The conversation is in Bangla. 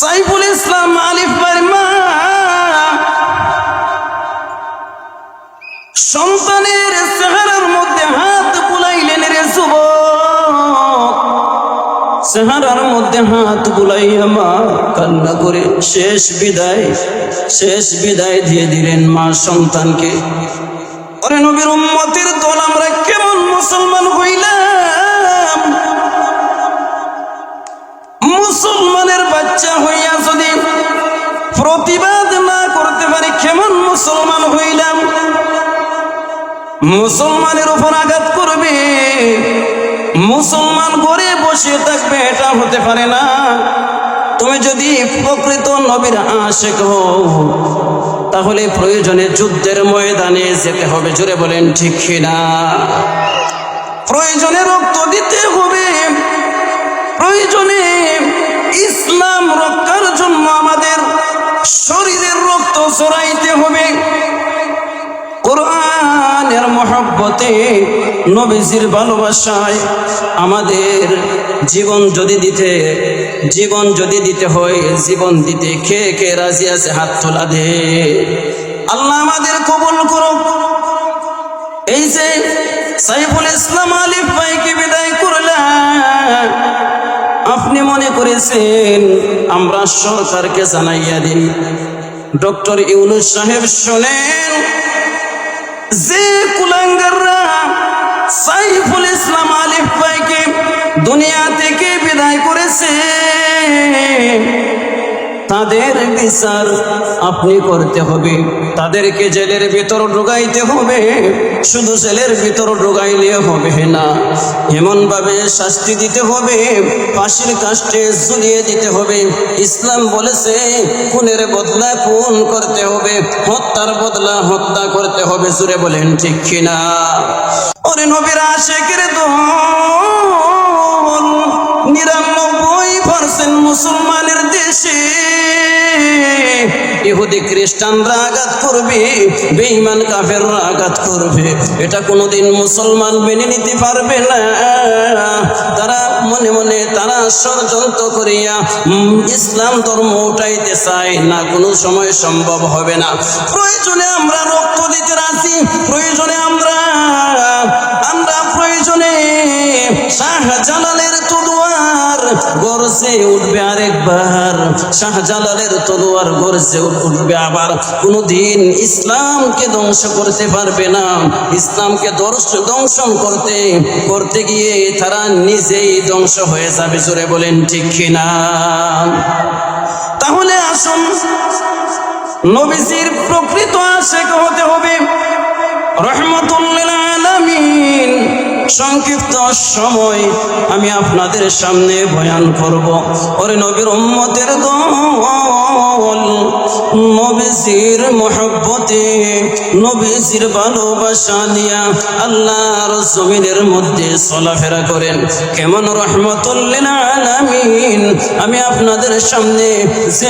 সাইফুল ইসলাম আলিফ মা। সন্তানের চেহারার মধ্যে হাত বুলাইলেন রে যুবক। চেহারার মধ্যে হাত বুলাইয়া মা কান্না করে শেষ বিদায় শেষ বিদায় দিয়ে দিলেন মা সন্তানকে। ওরে নবীর উম্মতের দল আমরা কেমন মুসলমান হইলাম? মুসলমানের উপর আঘাত করবে। মুসলমান ঘরে বসে থাকবে, এটা হতে পারে না। তুমি যদি প্রকৃত নবীর আশেক তাহলে প্রয়োজনে যুদ্ধের ময়দানে যেতে হবে, জোরে বলেন ঠিক না প্রয়োজনে রক্ত দিতে হবে। প্রয়োজনে ইসলাম রক্ষার জন্য আমাদের শরীরের রক্ত চড়াইতে হবে। কোরআনের মহব্বতে নবীজির ভালোবাসায় আমাদের জীবন যদি দিতে, জীবন যদি দিতে হয়, জীবন দিতে কে কে রাজি আছে হাত তোলা দে। আল্লাহ আমাদের কবুল করুক। এই যে সাইফুল ইসলাম আলিফ ভাইকে বিদায় করলাম। আপনি মনে করেছেন, আমরা সরকারকে জানাইয়া দিন। ডক্টর ইউনুস সাহেব শোনেন যে কুলাঙ্গাররা সাইফুল ইসলাম আলিফ ভাইকে দুনিয়া থেকে বিদায় করেছে তাদের বিচার আপনি করতে হবে। তাদেরকে জেলের ভিতর ঢুকাইতে হবে। শুধু জেলের ভিতর ঢুকাইলে হবে না। এমনভাবে শাস্তি দিতে হবে। ফাঁসির কাষ্টে ঝুলিয়ে দিতে হবে। ইসলাম বলেছে, খুনের বদলা খুন করতে হবে, হত্যার বদলা হত্যা করতে হবে। সুরে বলেন, ঠিক কিনা? ওরে নবীর আশেকের দল, নিরানব্বই পার্সেন্ট মুসলমানের দেশে ইহুদি খ্রিস্টানরা আঘাত করবে, বেঈমান কাফেররা আঘাত করবে। এটা কোনোদিন মুসলমান মেনে নিতে পারবে না। তারা মনে মনে তারা ষড়যন্ত্র করিয়া ইসলাম ধর্ম উঠাইতে চায় না, কোনো সময় সম্ভব হবে না। প্রয়োজনে আমরা রক্ত দিতে রাজি, প্রয়োজনে আমরা আমরা প্রয়োজনে শাহজালালের তলোয়ার গরজে উঠবে আরেকবার। শাহজালালের তলোয়ার গরজে উঠবে আবার। কোনোদিন ইসলামকে ধ্বংস করতে পারবে না। ইসলামকে দংশন করতে করতে গিয়ে তারা নিজেই ধ্বংস হয়ে যাবে, জোরে বলেন ঠিক কিনা? তাহলে আসুন, নবীজির প্রকৃত আশেক হতে হবে। আলামিন সংক্ষিপ্ত সময় আমি আপনাদের সামনে বয়ান করব। ওরে নবীর উম্মতের দল, নবীজির মহব্বতে, নবীজির ভালোবাসা নিয়া আল্লাহর জমিনের মধ্যে চলাফেরা করেন। কেমন রহমতুল্লিল আলামিন, আমি আপনাদের সামনে যে